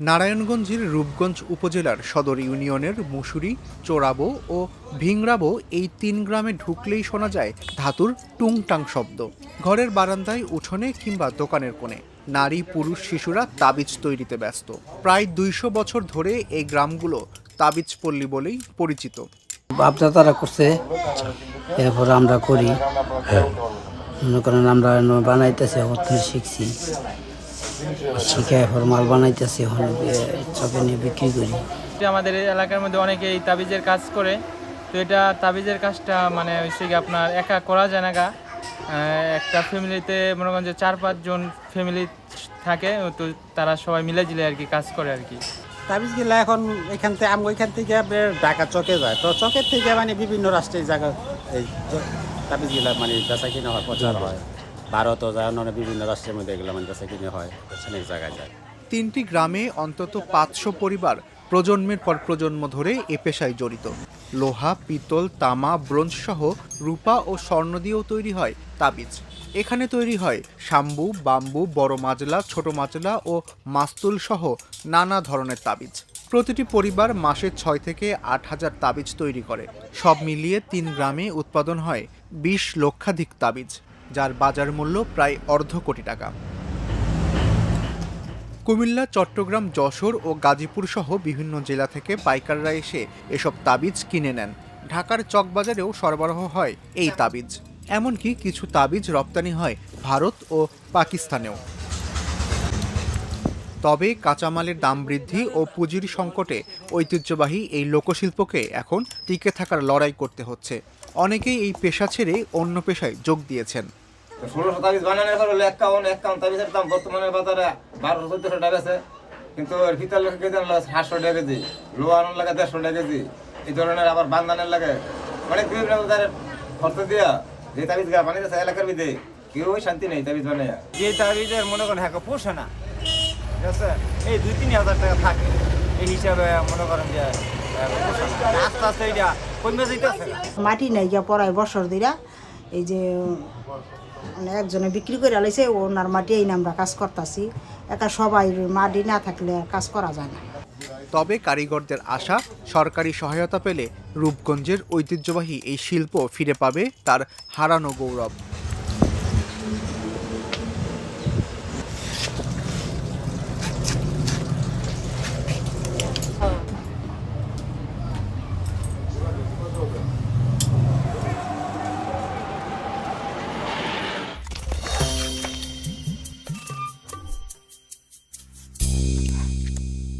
নারায়ণগঞ্জের রূপগঞ্জ উপজেলার সদর ইউনিয়নের মুসুরি চোরাবো ও ভিংরাবো এই তিন গ্রামে ঢুকলেই শোনা যায় ধাতুর টুংটাং শব্দ। ঘরের বারান্দায় উঠোনে কিংবা দোকানের কোণে নারী পুরুষ শিশুরা তাবিজ তৈরিতে ব্যস্ত। প্রায় দুইশো বছর ধরে এই গ্রামগুলো তাবিজ পল্লী বলেই পরিচিত। বাপদা তারা করছে এরপর আমরা করি। মনে করেন আমরা বানাইতেছি শিখছি। শিখে এরপর মাল বানাইতেছি এখন চকে নিয়ে বিক্রি করি। আমাদের এই এলাকার মধ্যে অনেকে এই তাবিজের কাজ করে তো এটা তাবিজের কাজটা মানে হচ্ছে কি আপনার একা করা যায় না গা। একটা ফ্যামিলিতে মনে করেন যে চার পাঁচজন ফ্যামিলি থাকে তো তারা সবাই মিলে জিলে আর কি কাজ করে আর কি। তাবিজ গেলে এখন এখান থেকে আমি ওইখান থেকে ঢাকা চকে যায়। তো চকের থেকে মানে বিভিন্ন রাষ্ট্রের জায়গা এই তাবিজ গেলা মানে বেচা কিনা হয় প্রচার হয়। ভারতও যায় অন্য বিভিন্ন রাষ্ট্রের মধ্যে এগুলো মানে বেচা কিনে হয়, অনেক জায়গায় যায়। তিনটি গ্রামে অন্তত পাঁচশো পরিবার প্রজন্মের পর প্রজন্ম ধরে এ পেশায় জড়িত। লোহা, পিতল, তামা, ব্রোঞ্জ সহ রূপা ও স্বর্ণ দিয়েও তৈরি হয় তাবিজ। এখানে তৈরি হয় শাম্বু বাম্বু, বড় মাজলা, ছোট মাজলা ও মাস্তুল সহ নানা ধরনের তাবিজ। প্রতিটি পরিবার মাসে ছয় থেকে আট হাজার তাবিজ তৈরি করে। সব মিলিয়ে তিন গ্রামে উৎপাদন হয় বিশ লক্ষাধিক তাবিজ। যার বাজার মূল্য প্রায় অর্ধ কোটি টাকা। কুমিল্লা, চট্টগ্রাম, যশোর ও গাজীপুর সহ বিভিন্ন জেলা থেকে পাইকাররা এসে এসব তাবিজ কিনে নেন। ঢাকার চকবাজারেও সরবরাহ হয় এই তাবিজ। এমনকি কিছু তাবিজ রপ্তানি হয় ভারত ও পাকিস্তানেও। তবে কাঁচামালের দাম বৃদ্ধি ও পুঁজির সংকটে ঐতিহ্যবাহী এই লোকশিল্পকে এখন টিকে থাকার লড়াই করতে হচ্ছে। অনেকেই এই পেশা ছেড়ে অন্য পেশায় যোগ দিয়েছেন। ষোলোশো তাবিজ বানানোর পর হলো এক কাউন এক কাউন তাবিজের দাম বর্তমানে বাজারে বারোশো, চোদ্দশো টাকা আছে। কিন্তু এর ভিতর লোক কেজি আনলো সাতশো টাকা কেজি লোহা আনার লাগে দেড়শো টাকা কেজি, এই ধরনের আবার বান্দানের লাগে। অনেক বিভিন্ন ধরনের খরচ দিয়া যে তাবিজ গা বানিয়েছে এলাকার ভিতরে কেউ শান্তি নেই তাবিজ বানাইয়া। যে তাবিজের মনে করেন হ্যাঁ পোষে না, ঠিক আছে? এই দুই তিন হাজার টাকা থাকে। হিসাবে মনে করেন যে আহ, পোষে না। আস্তে আস্তে এটা কমে যেতেছে মাটি নাই গিয়া পড়ায় বছর দিরা এই যে মানে একজনে বিক্রি করে আলাইছে ওনার মাটি এই আমরা কাজ করতেছি। একা সবাই মাটি না থাকলে আর কাজ করা যায় না। তবে কারিগরদের আশা সরকারি সহায়তা পেলে রূপগঞ্জের ঐতিহ্যবাহী এই শিল্প ফিরে পাবে তার হারানো গৌরব।